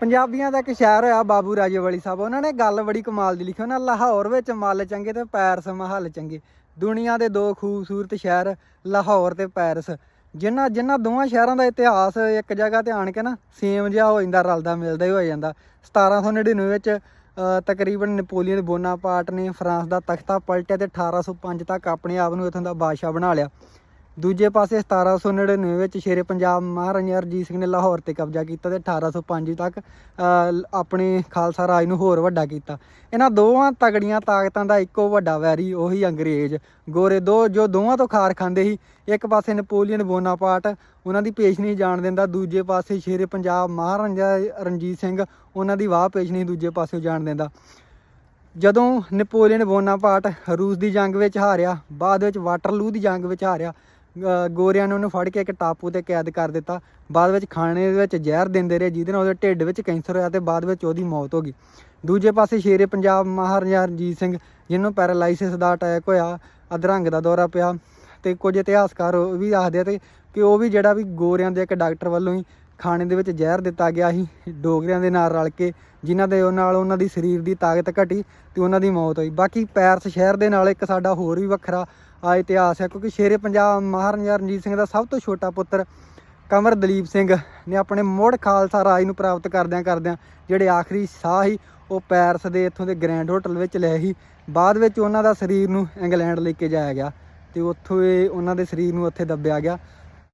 ਪੰਜਾਬੀਆਂ ਦਾ ਇੱਕ ਸ਼ਾਇਰ ਹੋਇਆ ਬਾਬੂ ਰਾਜੇਵਾਲੀ ਸਾਹਿਬ। ਉਹਨਾਂ ਨੇ ਗੱਲ ਬੜੀ ਕਮਾਲ ਦੀ ਲਿਖੀ। ਉਹਨਾਂ ਲਾਹੌਰ ਵਿੱਚ ਮੱਲ ਚੰਗੇ ਤੇ ਪੈਰਸ ਮਹੱਲ ਚੰਗੇ। ਦੁਨੀਆ ਦੇ ਦੋ ਖੂਬਸੂਰਤ ਸ਼ਹਿਰ, ਲਾਹੌਰ ਤੇ ਪੈਰਸ। ਜਿਨ੍ਹਾਂ ਜਿਨ੍ਹਾਂ ਦੋਵਾਂ ਸ਼ਹਿਰਾਂ ਦਾ ਇਤਿਹਾਸ ਇੱਕ ਜਗ੍ਹਾ ਤੇ ਆਣ ਕੇ ਨਾ ਸੇਮ ਜਿਹਾ ਹੋ ਜਾਂਦਾ, ਰਲਦਾ ਮਿਲਦਾ ਹੀ ਹੋ ਜਾਂਦਾ। 1799 ਵਿੱਚ ਤਕਰੀਬਨ ਨੈਪੋਲੀਅਨ ਬੋਨਾਪਾਰਟ ਨੇ ਫਰਾਂਸ ਦਾ ਤਖਤਾ ਪਲਟਿਆ ਤੇ 1805 ਤੱਕ ਆਪਣੇ ਆਪ ਨੂੰ ਇੱਥੋਂ ਦਾ ਬਾਦਸ਼ਾਹ ਬਣਾ ਲਿਆ। ਦੂਜੇ ਪਾਸੇ 1799 ਵਿੱਚ ਸ਼ੇਰੇ ਪੰਜਾਬ ਮਹਾਰਾਜਾ ਰਣਜੀਤ ਸਿੰਘ ਨੇ ਲਾਹੌਰ ਤੇ ਕਬਜ਼ਾ ਕੀਤਾ ਤੇ 1805 ਤੱਕ ਅ, ਲ- ਆਪਣੇ ਖਾਲਸਾ ਰਾਜ ਨੂੰ ਹੋਰ ਵੱਡਾ ਕੀਤਾ। ਇਹਨਾਂ ਦੋਵਾਂ ਤਗੜੀਆਂ ਤਾਕਤਾਂ ਦਾ ਇੱਕੋ ਵੱਡਾ ਵੈਰੀ ਉਹੀ ਅੰਗਰੇਜ਼। ਗੋਰੇ ਦੋ ਜੋ ਦੋਵਾਂ ਤੋਂ ਖਾਰ ਖਾਂਦੇ ਸੀ ਇੱਕ ਪਾਸੇ ਨੈਪੋਲੀਅਨ ਬੋਨਾਪਾਰਟ ਉਹਨਾਂ ਦੀ ਪੇਸ਼ ਨਹੀਂ ਜਾਣ ਦਿੰਦਾ ਦੂਜੇ ਪਾਸੇ ਸ਼ੇਰੇ ਪੰਜਾਬ ਮਹਾਰਾਜਾ ਰਣਜੀਤ ਸਿੰਘ ਉਹਨਾਂ ਦੀ ਵਾਹ ਪੇਸ਼ ਨਹੀਂ ਦੂਜੇ ਪਾਸੇ ਜਾਣ ਦਿੰਦਾ। ਜਦੋਂ ਨੈਪੋਲੀਅਨ ਬੋਨਾਪਾਰਟ ਰੂਸ ਦੀ ਜੰਗ ਵਿੱਚ ਹਾਰਿਆ ਬਾਅਦ ਵਿੱਚ ਵਾਟਰਲੂ ਦੀ ਜੰਗ ਵਿੱਚ ਹਾਰਿਆ ਗੋਰਿਆਂ ਨੇ ਉਹਨੂੰ ਫੜ ਕੇ ਇੱਕ ਟਾਪੂ ਤੇ ਕੈਦ ਕਰ ਦਿੱਤਾ। ਬਾਅਦ ਵਿੱਚ ਖਾਣੇ ਦੇ ਵਿੱਚ ਜ਼ਹਿਰ ਦਿੰਦੇ ਰਹੇ, ਜਿਹਦੇ ਨਾਲ ਉਹਦੇ ਢਿੱਡ ਵਿੱਚ ਕੈਂਸਰ ਹੋਇਆ ਤੇ ਬਾਅਦ ਵਿੱਚ ਉਹਦੀ ਮੌਤ ਹੋ ਗਈ। ਦੂਜੇ ਪਾਸੇ ਸ਼ੇਰੇ ਪੰਜਾਬ ਮਹਾਰਾਜਾ ਰਣਜੀਤ ਸਿੰਘ, ਜਿਹਨੂੰ ਪੈਰਾਲਾਈਸਿਸ ਦਾ ਅਟੈਕ ਹੋਇਆ, ਅਧਰੰਗ ਦਾ ਦੌਰਾ ਪਿਆ ਤੇ ਕੁਝ ਇਤਿਹਾਸਕਾਰ ਉਹ ਵੀ ਦੱਸਦੇ ਆ ਤੇ ਕਿ ਉਹ ਵੀ ਜਿਹੜਾ ਵੀ ਗੋਰਿਆਂ ਦੇ ਇੱਕ ਡਾਕਟਰ ਵੱਲੋਂ ਹੀ ਖਾਣੇ ਦੇ ਵਿੱਚ ਜ਼ਹਿਰ ਦਿੱਤਾ ਗਿਆ ਸੀ। ਡੋਗਰਿਆਂ ਦੇ ਨਾਲ ਰਲ ਕੇ ਜਿਨ੍ਹਾਂ ਦੇ ਨਾਲ ਉਹਨਾਂ ਦੀ ਸਰੀਰ ਦੀ ਤਾਕਤ ਘਟੀ ਤੇ ਉਹਨਾਂ ਦੀ ਮੌਤ ਹੋਈ। ਬਾਕੀ ਪੈਰਸ ਸ਼ਹਿਰ ਦੇ ਨਾਲ ਇੱਕ ਸਾਡਾ ਹੋਰ ਵੀ ਵੱਖਰਾ ਆ ਇਤਿਹਾਸ ਹੈ, ਕਿਉਂਕਿ ਸ਼ੇਰੇ ਪੰਜਾਬ ਮਹਾਰਾਜਾ ਰਣਜੀਤ ਸਿੰਘ ਦਾ ਸਭ ਤੋਂ ਛੋਟਾ ਪੁੱਤਰ ਕਮਰ ਦਲੀਪ ਸਿੰਘ ਨੇ ਆਪਣੇ ਮੁੜ ਖਾਲਸਾ ਰਾਜ ਨੂੰ ਪ੍ਰਾਪਤ ਕਰਦਿਆਂ ਕਰਦਿਆਂ ਜਿਹੜੇ ਆਖਰੀ ਸਾਹ ਸੀ, ਉਹ ਪੈਰਸ ਦੇ ਇੱਥੋਂ ਦੇ ਗ੍ਰੈਂਡ ਹੋਟਲ ਵਿੱਚ ਲਏ ਸੀ। ਬਾਅਦ ਵਿੱਚ ਉਹਨਾਂ ਦਾ ਸਰੀਰ ਨੂੰ ਇੰਗਲੈਂਡ ਲੈ ਕੇ ਜਾਇਆ ਗਿਆ ਤੇ ਉੱਥੋਂ ਇਹ ਉਹਨਾਂ ਦੇ ਸਰੀਰ ਨੂੰ ਉੱਥੇ ਦੱਬਿਆ ਗਿਆ।